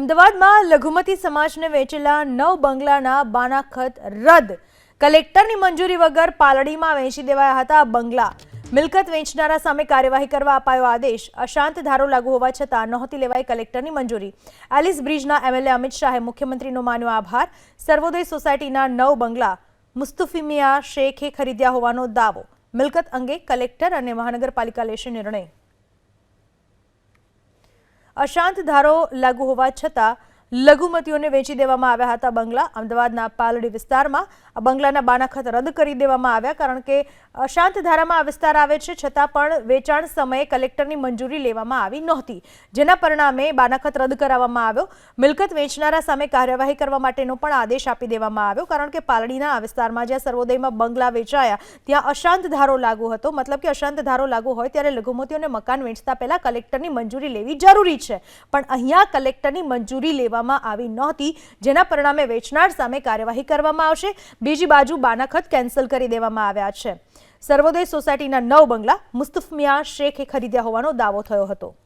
અમદાવાદમાં લઘુમતી સમાજને વેચેલા નવ બંગલાના બાનાખત રદ. કલેક્ટરની મંજૂરી વગર પાલડીમાં વેચી દેવાયા હતા બંગલા. મિલકત વેચનારા સામે કાર્યવાહી કરવા અપાયો આદેશ. અશાંત ધારો લાગુ હોવા છતાં નહોતી લેવાઈ કલેક્ટરની મંજૂરી. એલિસ બ્રિજના એમએલએ અમિત શાહે મુખ્યમંત્રીનો માન્યો આભાર. સર્વોદય સોસાયટીના નવ બંગલા મુસ્તુફીમિયા શેખે ખરીદ્યા હોવાનો દાવો. મિલકત અંગે કલેક્ટર અને મહાનગરપાલિકા લેશે નિર્ણય. અશાંત ધારો લાગુ હોવા છતાં લઘુમતીઓને વેચી દેવામાં આવ્યા હતા બંગલા. અમદાવાદના પાલડી વિસ્તારમાં આ બંગલાના બાનાખત રદ કરી દેવામાં આવ્યા કારણ કે અશાંત ધારામાં આ વિસ્તાર આવે છે, છતાં પણ વેચાણ સમયે કલેક્ટરની મંજૂરી લેવામાં આવી નહોતી, જેના પરિણામે બાનાખત રદ કરાવવામાં આવ્યો. મિલકત વેચનારા સામે કાર્યવાહી કરવા માટેનો પણ આદેશ આપી દેવામાં આવ્યો કારણ કે પાલડીના આ વિસ્તારમાં જ્યાં સર્વોદયમાં બંગલા વેચાયા, ત્યાં અશાંત ધારો લાગુ હતો. મતલબ કે અશાંત ધારો લાગુ હોય ત્યારે લઘુમતીઓને મકાન વેચતા પહેલા કલેક્ટરની મંજૂરી લેવી જરૂરી છે. પણ અહીંયા કલેક્ટરની મંજૂરી લેવામાં આવી નહોતી, જેના પરિણામે વેચનાર સામે કાર્યવાહી કરવામાં આવશે. બીજી બાજુ બાનાખત કેન્સલ કરી દેવામાં આવ્યા છે. સર્વોદય સોસાયટીના નવ બંગલા મુસ્તફમિયા શેખે ખરીદ્યા હોવાનો દાવો થયો હતો.